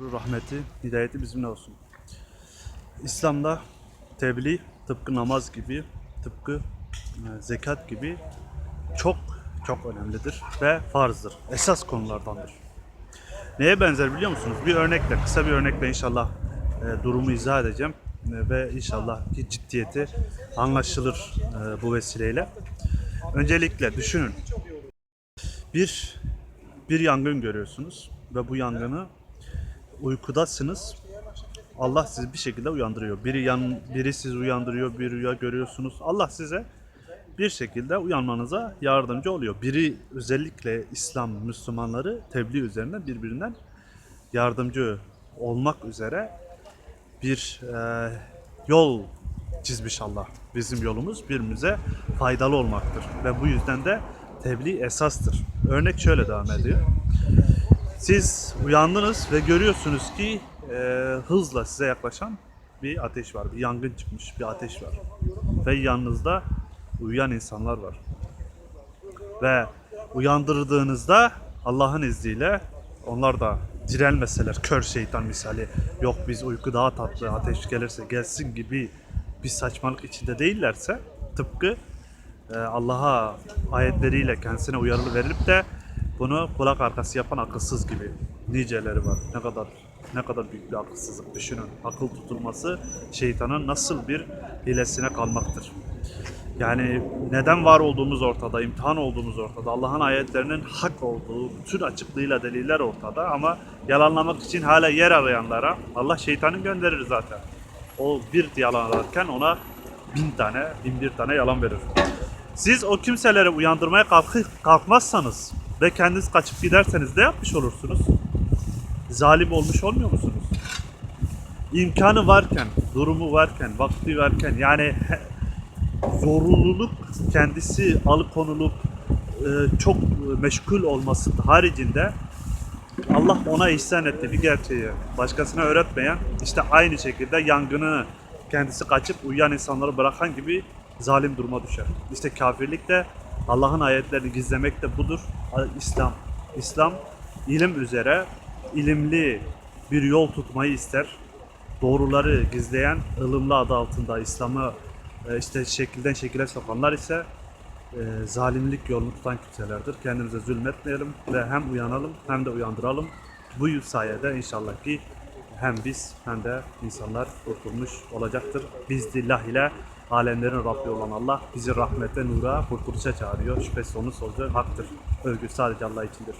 Rahmeti, hidayeti bizimle olsun. İslam'da tebliğ tıpkı namaz gibi, tıpkı e, zekat gibi çok çok önemlidir ve farzdır. Esas konulardandır. Neye benzer biliyor musunuz? Bir örnekle, kısa bir örnekle inşallah e, durumu izah edeceğim E, ve inşallah ki ciddiyeti anlaşılır e, bu vesileyle. Öncelikle düşünün. Bir bir yangın görüyorsunuz ve bu yangını uykudasınız. Allah sizi bir şekilde uyandırıyor. Biri yan, biri sizi uyandırıyor, bir rüya görüyorsunuz. Allah size bir şekilde uyanmanıza yardımcı oluyor. Biri özellikle İslam Müslümanları tebliğ üzerine birbirinden yardımcı olmak üzere bir e, yol çizmiş Allah. Bizim yolumuz birbirimize faydalı olmaktır. Ve bu yüzden de tebliğ esastır. Örnek şöyle devam ediyor. Siz uyandınız ve görüyorsunuz ki e, hızla size yaklaşan bir ateş var. Bir yangın çıkmış, bir ateş var. Ve yanınızda uyuyan insanlar var. Ve uyandırdığınızda Allah'ın izniyle onlar da direlmeseler, kör şeytan misali yok biz uyku daha tatlı, ateş gelirse gelsin gibi bir saçmalık içinde değillerse tıpkı e, Allah'a ayetleriyle kendisine uyarılı verilip de bunu kulak arkası yapan akılsız gibi niceleri var. Ne kadar ne kadar büyük bir akılsızlık düşünün. Akıl tutulması şeytanın nasıl bir hilesine kalmaktır. Yani neden var olduğumuz ortada, imtihan olduğumuz ortada, Allah'ın ayetlerinin hak olduğu bütün açıklığıyla deliller ortada ama yalanlamak için hala yer arayanlara Allah şeytanı gönderir zaten. O bir yalan ararken ona bin tane, bin bir tane yalan verir. Siz o kimseleri uyandırmaya kalkı- kalkmazsanız ve kendiniz kaçıp giderseniz ne yapmış olursunuz? Zalim olmuş olmuyor musunuz? İmkanı varken, durumu varken, vakti varken yani zorunluluk kendisi alıkonulup e, çok meşgul olması haricinde Allah ona ihsan etti bir gerçeği başkasına öğretmeyen işte aynı şekilde yangını kendisi kaçıp uyuyan insanları bırakan gibi zalim duruma düşer. İşte kafirlik de Allah'ın ayetlerini gizlemek de budur. İslam. İslam ilim üzere ilimli bir yol tutmayı ister. Doğruları gizleyen ılımlı adı altında İslam'ı e, işte şekilden şekile sokanlar ise e, zalimlik yolunu tutan kimselerdir. Kendimize zulmetmeyelim ve hem uyanalım hem de uyandıralım. Bu sayede inşallah ki hem biz hem de insanlar kurtulmuş olacaktır. Biz dillah ile alemlerin Rabbi olan Allah bizi rahmete, nura, kurtuluşa çağırıyor. Şüphesiz onun sözü haktır. Övgü sadece Allah içindir.